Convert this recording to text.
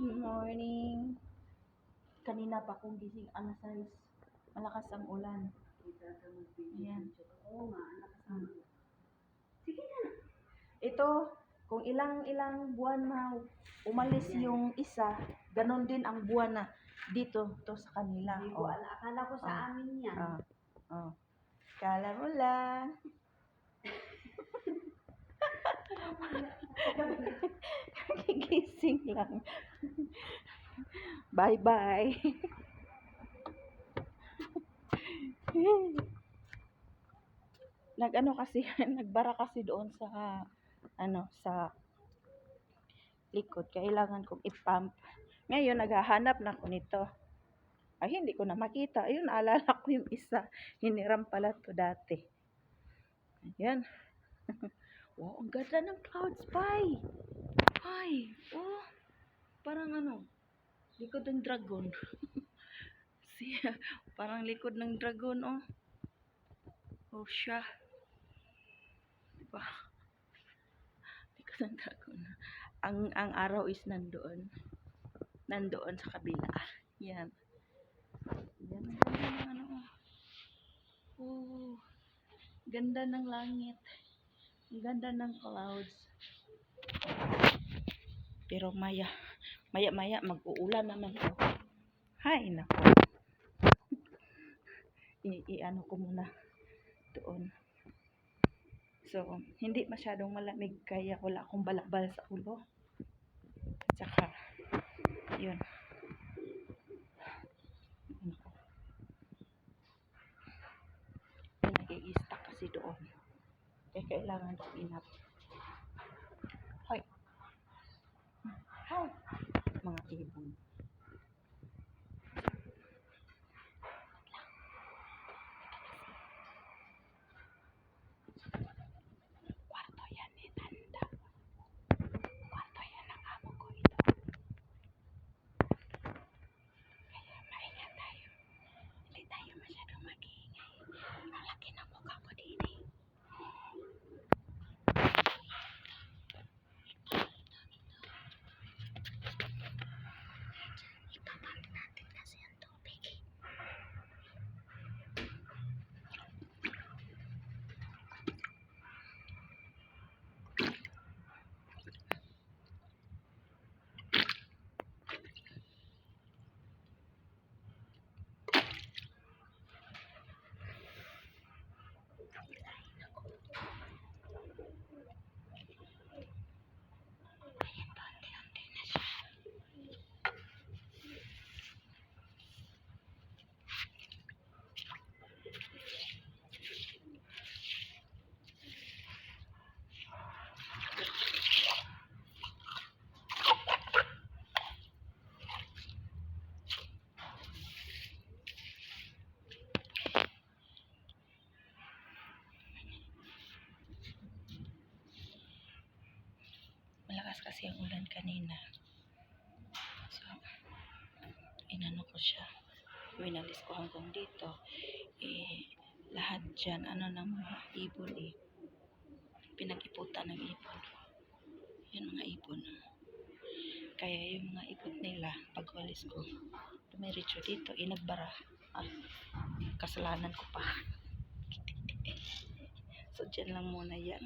Good morning. Kanina pa akong gising alas 6. Malakas ang ulan. Ayan. Hmm. Ito, kung ilang-ilang buwan na umalis yung isa, ganon din ang buwan na dito to sa kanila. Hindi ko Oh. ala, akala ko sa Ah. amin yan. Ah. Oh. Kala mo lang. Gigising lang. Bye-bye. Nag-ano kasi, nagbara kasi doon sa ano, sa likod. Kailangan kong ipump. Ngayon, naghahanap na ako nito. Ay, hindi ko na makita. Ayun, naalala ko yung isa. Hiniram pala to dati. Ayan. wow, ang ganda ng clouds pie. Ay, oh. Parang ano, likod ng dragon. Siya, parang likod ng dragon, oh. Oh, siya. Diba? Likod ng dragon. Ang, ang araw is nandoon. Nandoon sa kabila. Yan. Yan, ang ano, oh. Oh, ganda ng langit. Ang ganda ng clouds. Pero maya, maya maya mag-uulan naman to. Hay, nako. I, i ano ko muna doon. So, hindi masyadong malamig kaya wala akong balakbal sa ulo. At saka, yun. Ano. Nag-i-stack kasi doon. Kaya kailangan ko inap. Mga ibon. Kwarto yan ni Tanda. Kwarto yan ng amo ko ito. Kaya maingat tayo. Hindi tayo masyadong mag-iingay. Ang laki ng mukha ko din eh. Ipapang natin kasi ang tubig eh. Ayan pa, unti-unti na siya. Malakas kasi ang ulan kanina. So, inano ko siya. Winalis ko hanggang dito. Eh, lahat dyan, ano ng mga ibon eh. Pinag-iputan ng ibon. Yan mga ibon. Kaya yung mga ipot nila, pag walis ko, dumiretso dito, inagbara. Ah, kasalanan ko pa. So, dyan lang muna yan.